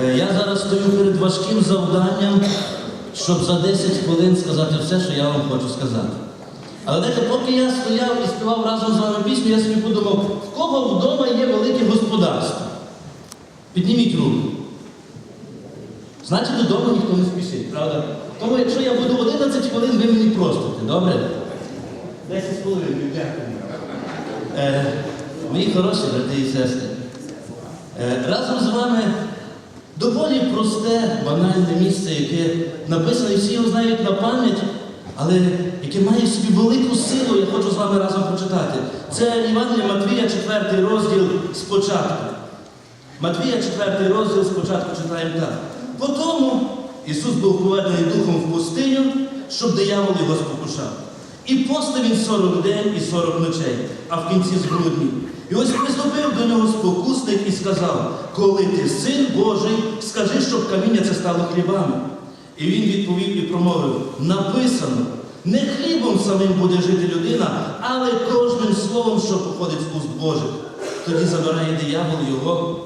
Е, Я зараз стою перед важким завданням, щоб за 10 хвилин сказати все, що я вам хочу сказати. Але поки я стояв і співав разом з вами пісню, я собі подумав, в кого вдома є велике господарство? Підніміть руку. Значить, додому ніхто не спішить, правда? Тому якщо я буду 11 хвилин, ви мені простите, добре? 10 хвилин, дякую. Е, мої хороші брати і сестри. Е, разом з вами доволі просте, банальне місце, яке написано, і всі його знають на пам'ять, але яке має в собі велику силу, я хочу з вами разом прочитати. Це Івангелія Матвія, 4 розділ спочатку. Матвія, 4 розділ спочатку читаємо так. Потому Ісус був поведений Духом в пустиню, щоб диявол його спокушав. І постив він 40 день і 40 ночей, а в кінці згруднів. І ось приступив до нього спокусник і сказав: Коли ти син Божий, скажи, щоб каміння це стало хлібами. І він відповів і промовив: написано, не хлібом самим буде жити людина, але кожним словом, що походить з уст Божих. Тоді забирає диявол його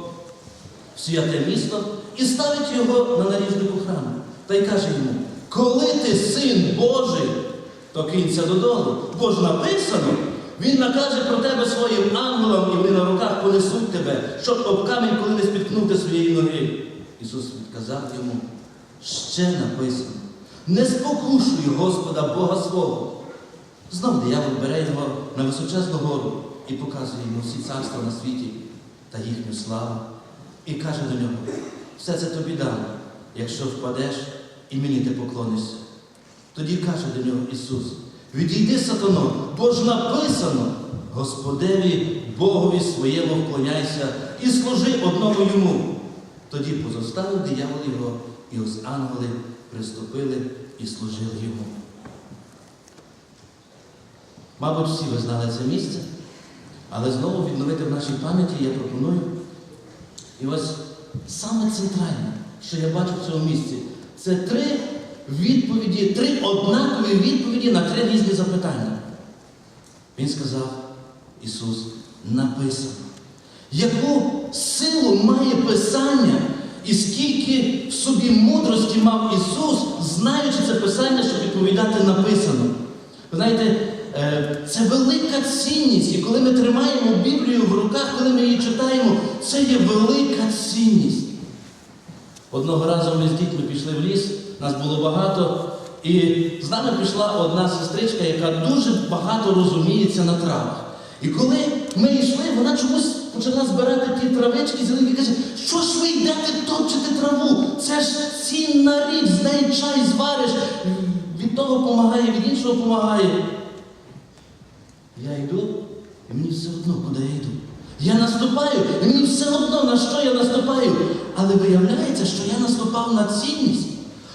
в святе місто і ставить його на наріжнику храму. Та й каже йому: коли ти син Божий, то кинься додолу. Бо ж написано, він накаже про тебе своїм ангелам, і вони на руках понесуть тебе, щоб об камінь коли не спіткнути своєї ноги. Ісус відказав йому, ще написано, не спокушуй Господа Бога свого. Знов диявол бере його на височезну гору і показує йому всі царства на світі та їхню славу. І каже до нього, все це тобі дам, якщо впадеш і мені ти поклонишся. Тоді каже до нього Ісус, відійди, сатано, бо ж написано, Господеві Богові своєму вклоняйся і служи одному йому. Тоді позоставив диявол його, і ось ангели приступили і служили йому. Мабуть, всі ви знали це місце, але знову відновити в нашій пам'яті я пропоную. І ось саме центральне, що я бачу в цьому місці, це три відповіді, три однакові відповіді на три різні запитання. Він сказав, Ісус, написано. Яку силу має Писання і скільки в собі мудрості мав Ісус, знаючи це Писання, щоб відповідати написано. Ви знаєте, е, це велика цінність, і коли ми тримаємо Біблію в руках, коли ми її читаємо, це є велика цінність. Одного разу ми з дітьми пішли в ліс, нас було багато, і з нами пішла одна сестричка, яка дуже багато розуміється на травах. І коли ми йшли, вона чомусь почала збирати ті травички, зелені, і каже, що ж ви йдете топчете траву? Це ж цінна річ, з неї чай звариш, від того допомагає, від іншого допомагає. Я йду, і мені все одно, куди я йду. Я наступаю, і мені все одно, на що я наступаю. Але виявляється, що я наступав на цінність.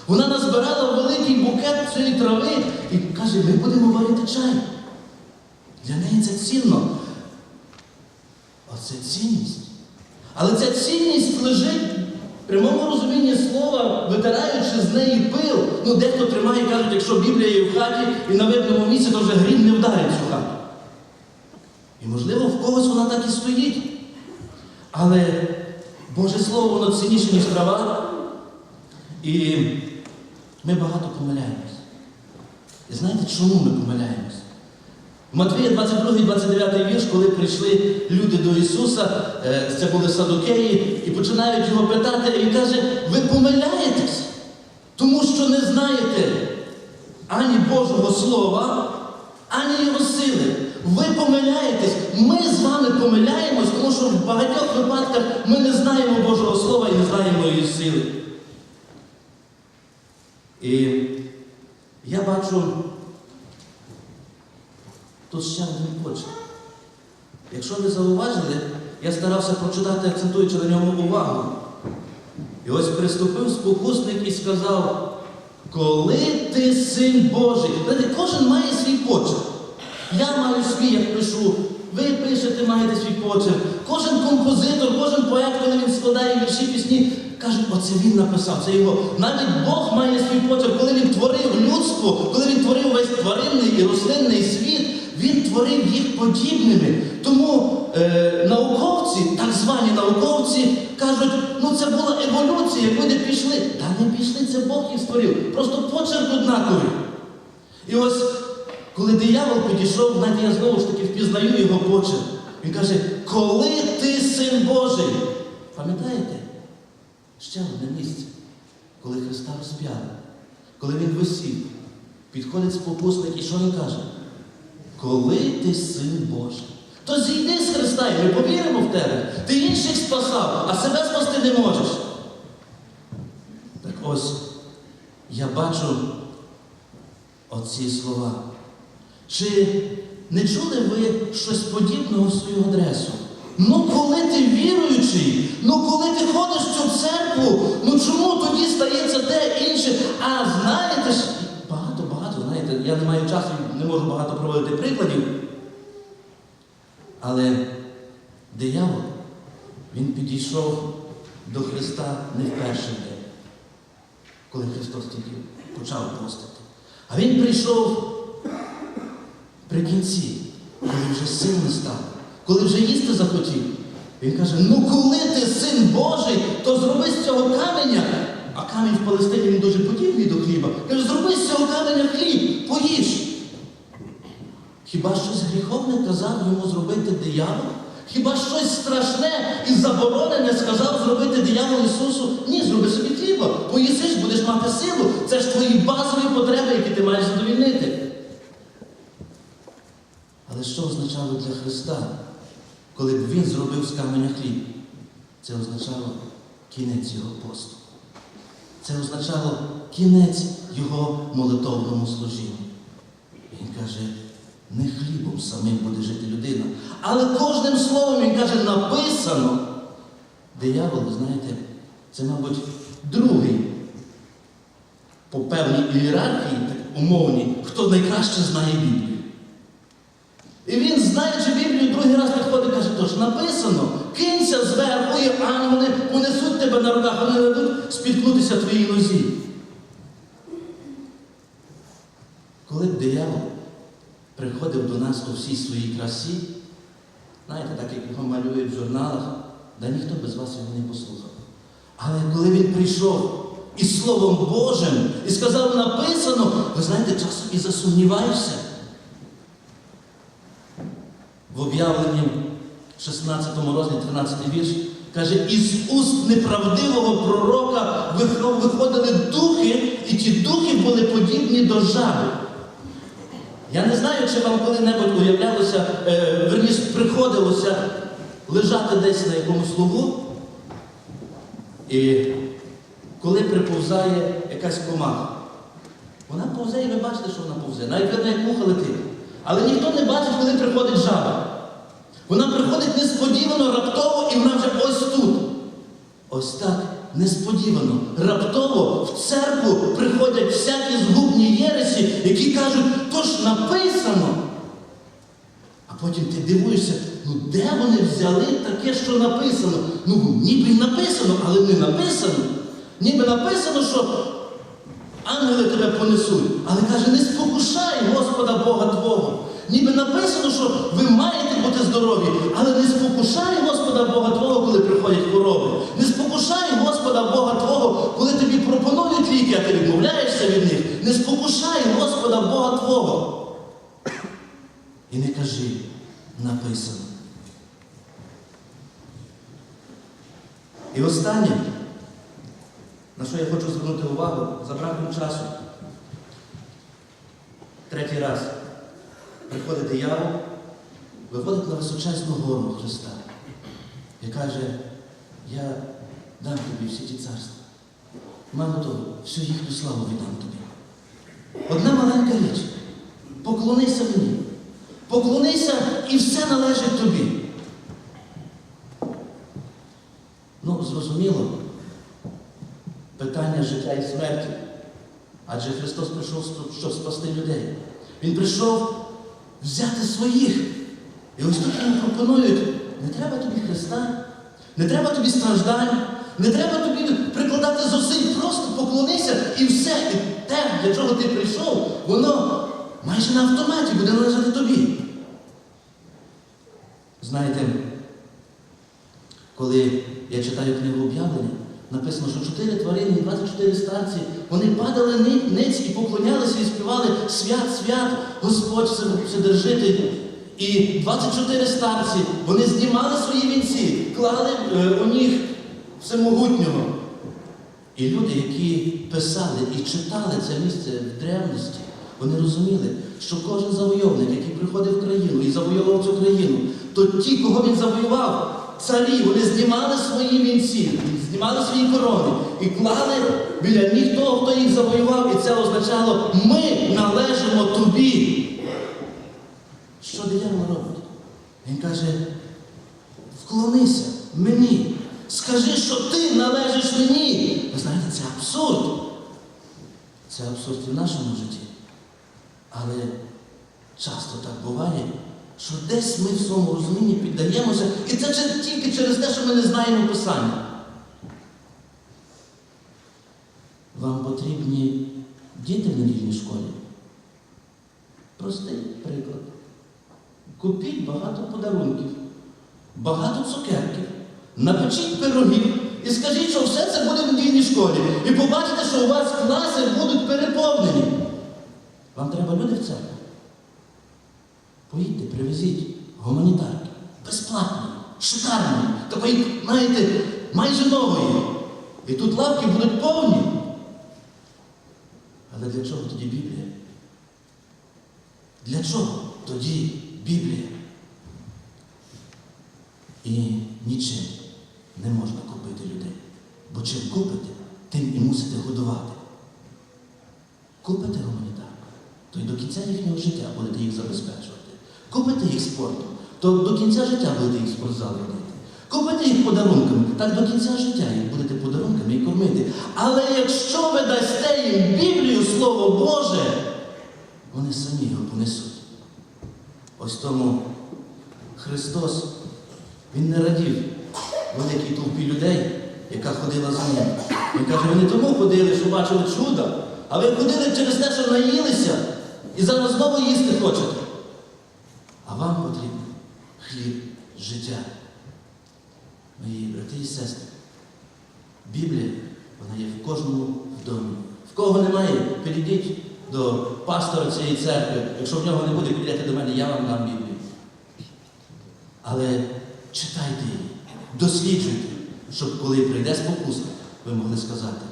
Вона назбирала великий букет цієї трави і каже, ми будемо варити чай. Для неї це цінно. Оце цінність. Але ця цінність лежить в прямому розумінні слова, витираючи з неї пил. Ну, дехто тримає, кажуть, якщо Біблія є в хаті і на видному місці, то вже грім не вдарить цю хату. І можливо, в когось вона так і стоїть. Але Боже Слово, воно цінніше, ніж трава. І ми багато помиляємось. І знаєте, чому ми помиляємось? В Матвія 22, 29 вірш, коли прийшли люди до Ісуса, е, це були садокеї, і починають його питати, і він каже, ви помиляєтесь, тому що не знаєте ані Божого Слова, ані Його сили. Ви помиляєтесь, ми з вами помиляємось, тому що в багатьох випадках ми не знаємо Божого Слова і не знаємо її сили. І я бачу тут ще один почерк. Якщо ви зауважили, я старався прочитати, акцентуючи на ньому увагу. І ось приступив спокусник і сказав, коли ти син Божий, Знаєте, кожен має свій почерк. Я маю свій, як пишу, ви пишете, маєте свій почерк. Кожен композитор, кожен поет, коли він складає вірші, пісні, каже, оце він написав, це його. Навіть Бог має свій почерк, коли він творив людство, коли він творив весь тваринний і рослинний світ, він творив їх подібними. Тому е, науковці, так звані науковці, кажуть, ну це була еволюція, люди пішли. Та не пішли, це Бог їх створив. Просто почерк однаковий. І ось, коли диявол підійшов, знаєте, я знову ж таки впізнаю його почерк. Він каже, коли ти син Божий. Пам'ятаєте? Ще одне місце, коли Христа розп'яли, коли Він висів, підходить спокусник і що він каже? Коли ти син Божий, то зійди з Христа і ми повіримо в тебе. Ти інших спасав, а себе спасти не можеш. Так ось я бачу оці слова. Чи не чули ви щось подібного в свою адресу? Ну, коли ти віруючий, ну коли ти ходиш в цю церкву, ну чому тоді стається те інше? А знаєте ж, багато-багато, знаєте, я не маю часу, не можу багато проводити прикладів. Але диявол, він підійшов до Христа не в перший день, коли Христос тільки почав постати. А він прийшов при кінці, коли вже сил не став, коли вже їсти захотів. Він каже: ну коли ти син Божий, то зроби з цього каменя. А камінь в Палестині він дуже подібний до хліба. Каже, зроби з цього каменя хліб, поїж. Хіба щось гріховне казав йому зробити диявол? Хіба щось страшне і заборонене сказав зробити диявол Ісусу? Ні, зроби собі хліба, поїсиш, будеш мати силу. Це ж твої базові потреби, які ти маєш задовільнити. Але що означало для Христа, коли б Він зробив з каменя хліб? Це означало кінець Його посту. Це означало кінець Його молитовному служінню. Він каже, не хлібом самим буде жити людина, але кожним словом він каже, написано. Диявол, знаєте, це, мабуть, другий по певній ієрархії, так умовній, хто найкраще знає Біблію. І він, знаючи Біблію, другий раз підходить і каже, тож написано, кинься зверху, і ангели понесуть тебе на руках, вони дадуть спіткнутися твоїй нозі. Коли б диявол приходив до нас у всій своїй красі, знаєте, так як його малюють в журналах, да ніхто без вас його не послухав. Але коли він прийшов із Словом Божим і сказав написано, ви знаєте, часом і засумніваєшся. В об'явленні 16 розділі 13 вірш каже, із уст неправдивого пророка виходили духи, і ті духи були подібні до жаби. Я не знаю, чи вам коли-небудь уявлялося, е, верніше приходилося лежати десь на якомусь лугу, і коли приповзає якась комаха, вона повзе, і ви бачите, що вона повзе. Навіть видно, як муха летить. Але ніхто не бачить, коли приходить жаба. Вона приходить несподівано, раптово, і вона вже ось тут. Ось так несподівано, раптово в церкву приходять всякі згубні єресі, які кажуть, то ж написано. А потім ти дивуєшся, ну де вони взяли таке, що написано? Ну, ніби написано, але не написано. Ніби написано, що ангели тебе понесуть. Але каже, не спокушай Господа Бога Твого. Ніби написано, що ви маєте бути здорові, але не спокушай Господа Бога Твого, коли приходять хвороби. Не спокушай Господа Бога Твого, коли тобі пропонують ліки, а ти відмовляєшся від них. Не спокушай Господа Бога Твого. І не кажи, написано. І останнє, на що я хочу звернути увагу, за браком часу. Третій раз приходить диявол, виходить на височезну гору Христа і каже, я дам тобі всі ті царства. Мало того, всю їхню славу віддам тобі. Одна маленька річ. Поклонися мені. Поклонися і все належить тобі. Ну, зрозуміло, питання життя і смерті. Адже Христос прийшов, щоб спасти людей. Він прийшов взяти своїх. І ось тут йому пропонують, не треба тобі Христа, не треба тобі страждань, не треба тобі прикладати зусиль, просто поклонися і все. І те, для чого ти прийшов, воно майже на автоматі буде належати тобі. Знаєте, коли я читаю книгу об'явлення, написано, що чотири тварини, і 24 старці, вони падали ни- ниць і поклонялися і співали свят, свят, Господь все- Вседержитель. І 24 старці, вони знімали свої вінці, клали е, у них всемогутнього. І люди, які писали і читали це місце в древності, вони розуміли, що кожен завойовник, який приходив в країну і завойовував цю країну, то ті, кого він завоював, царі, вони знімали свої вінці, знімали свої корони і клали біля ніг того, хто їх завоював, і це означало, ми належимо тобі. Що диявол робить? Він каже, вклонися мені. Скажи, що ти належиш мені. Ви знаєте, це абсурд. Це абсурд і в нашому житті. Але часто так буває, що десь ми в своєму розумінні піддаємося, і це тільки через те, що ми не знаємо Писання. Вам потрібні діти в недільній школі? Простий приклад. Купіть багато подарунків, багато цукерків, напечіть пирогів і скажіть, що все це буде в недільній школі. І побачите, що у вас класи будуть переповнені. Вам треба люди в церкву. Поїдьте, привезіть гуманітарки. Безплатні, шикарні, такої, знаєте, майже нової. І тут лавки будуть повні. Але для чого тоді Біблія? Для чого тоді Біблія? І нічим не можна купити людей. Бо чим купите, тим і мусите годувати. Купите гуманітарку, то й до кінця їхнього життя будете їх забезпечувати. Купите їх спортом, то до кінця життя будете їх в спортзал водити. Купите їх подарунками, так до кінця життя їх будете подарунками і кормити. Але якщо ви дасте їм Біблію, Слово Боже, вони самі його понесуть. Ось тому Христос, Він не радів великій толпі людей, яка ходила за ним. Він каже, ви не тому ходили, що бачили чудо, а ви ходили через те, що наїлися, і зараз знову їсти хочете. А вам потрібен хліб життя. Мої брати і сестри, Біблія, вона є в кожному домі. В кого немає, підійдіть до пастора цієї церкви. Якщо в нього не буде, підійдете до мене, я вам дам Біблію. Але читайте її, досліджуйте, щоб коли прийде спокуса, ви могли сказати,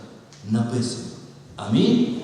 написано. Амінь.